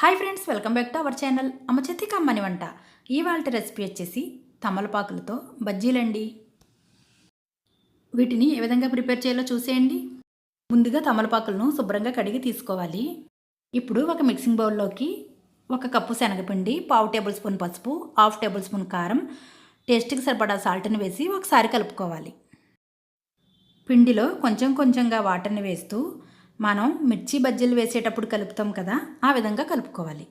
Hi friends welcome back to our channel అమ్మ చేతి కమ్మని వంట. ఇవాళ రెసిపీ వచ్చేసి తమలపాకులతో బజ్జీలండి. వీటిని ఏ విధంగా ప్రిపేర్ చేయాలో చూసేయండి. ముందుగా తమలపాకులను శుభ్రంగా కడిగి తీసుకోవాలి. ఇప్పుడు ఒక మిక్సింగ్ బౌల్లోకి ఒక కప్పు శనగపిండి పావు టేబుల్ స్పూన్ పసుపు హాఫ్ టేబుల్ స్పూన్ కారం టేస్ట్కి సరిపడా సాల్ట్ని వేసి ఒకసారి కలుపుకోవాలి. పిండిలో కొంచెం కొంచెంగా వాటర్ని వేస్తూ మనం మిర్చి బజ్జీలు వేసేటప్పుడు కలుపుతాం కదా ఆ విధంగా కలుపుకోవాలి.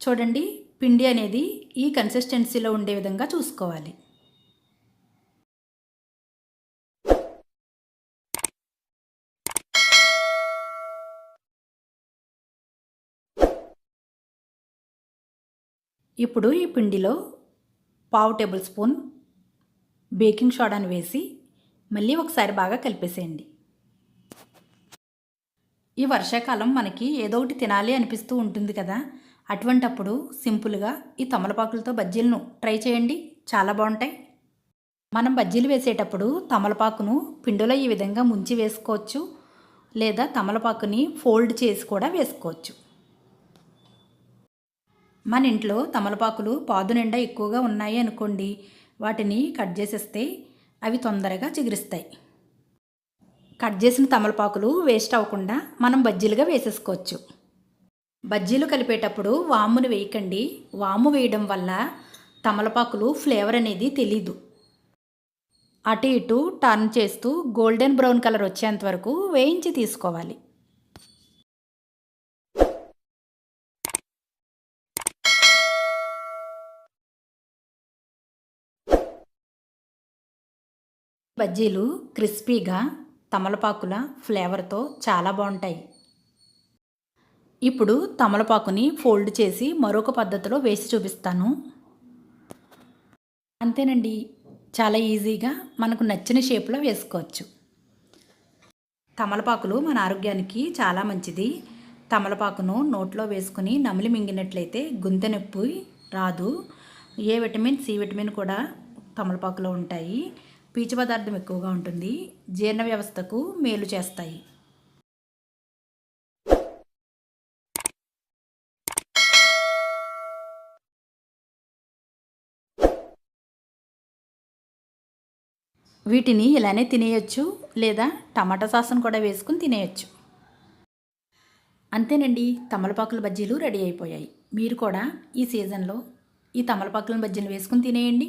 చూడండి పిండి అనేది ఈ కన్సిస్టెన్సీలో ఉండే విధంగా చూసుకోవాలి. ఇప్పుడు ఈ పిండిలో పావు టేబుల్ స్పూన్ బేకింగ్ సోడాను వేసి మళ్ళీ ఒకసారి బాగా కలిపేసేయండి. ఈ వర్షాకాలం మనకి ఏదో ఒకటి తినాలి అనిపిస్తూ ఉంటుంది కదా. అటువంటప్పుడు సింపుల్గా ఈ తమలపాకులతో బజ్జీలను ట్రై చేయండి. చాలా బాగుంటాయి. మనం బజ్జీలు వేసేటప్పుడు తమలపాకును పిండిలో ఈ విధంగా ముంచి వేసుకోవచ్చు. లేదా తమలపాకుని ఫోల్డ్ చేసి కూడా వేసుకోవచ్చు. మన ఇంట్లో తమలపాకులు పాదు నిండా ఎక్కువగా ఉన్నాయి అనుకోండి. వాటిని కట్ చేసేస్తే అవి తొందరగా చిగురిస్తాయి. కట్ చేసిన తమలపాకులు వేస్ట్ అవ్వకుండా మనం బజ్జీలుగా వేసేసుకోవచ్చు. బజ్జీలు కలిపేటప్పుడు వామును వేయకండి. వాము వేయడం వల్ల తమలపాకులు ఫ్లేవర్ అనేది తెలీదు. అటు ఇటు టర్న్ చేస్తూ గోల్డెన్ బ్రౌన్ కలర్ వచ్చేంత వరకు వేయించి తీసుకోవాలి. బజ్జీలు క్రిస్పీగా తమలపాకుల ఫ్లేవర్తో చాలా బాగుంటాయి. ఇప్పుడు తమలపాకుని ఫోల్డ్ చేసి మరొక పద్ధతిలో వేసి చూపిస్తాను. అంతేనండి. చాలా ఈజీగా మనకు నచ్చిన షేప్లో వేసుకోవచ్చు. తమలపాకులు మన ఆరోగ్యానికి చాలా మంచిది. తమలపాకును నోట్లో వేసుకుని నమిలి మింగినట్లయితే గుంతె నొప్పి రాదు. ఏ విటమిన్ సి విటమిన్ కూడా తమలపాకులో ఉంటాయి. పీచు పదార్థం ఎక్కువగా ఉంటుంది. జీర్ణ వ్యవస్థకు మేలు చేస్తాయి. వీటిని ఇలానే తినేయచ్చు లేదా టమాటా సాస్ను కూడా వేసుకుని తినేయచ్చు. అంతేనండి తమలపాకుల బజ్జీలు రెడీ అయిపోయాయి. మీరు కూడా ఈ సీజన్లో ఈ తమలపాకుల బజ్జీలు వేసుకుని తినేయండి.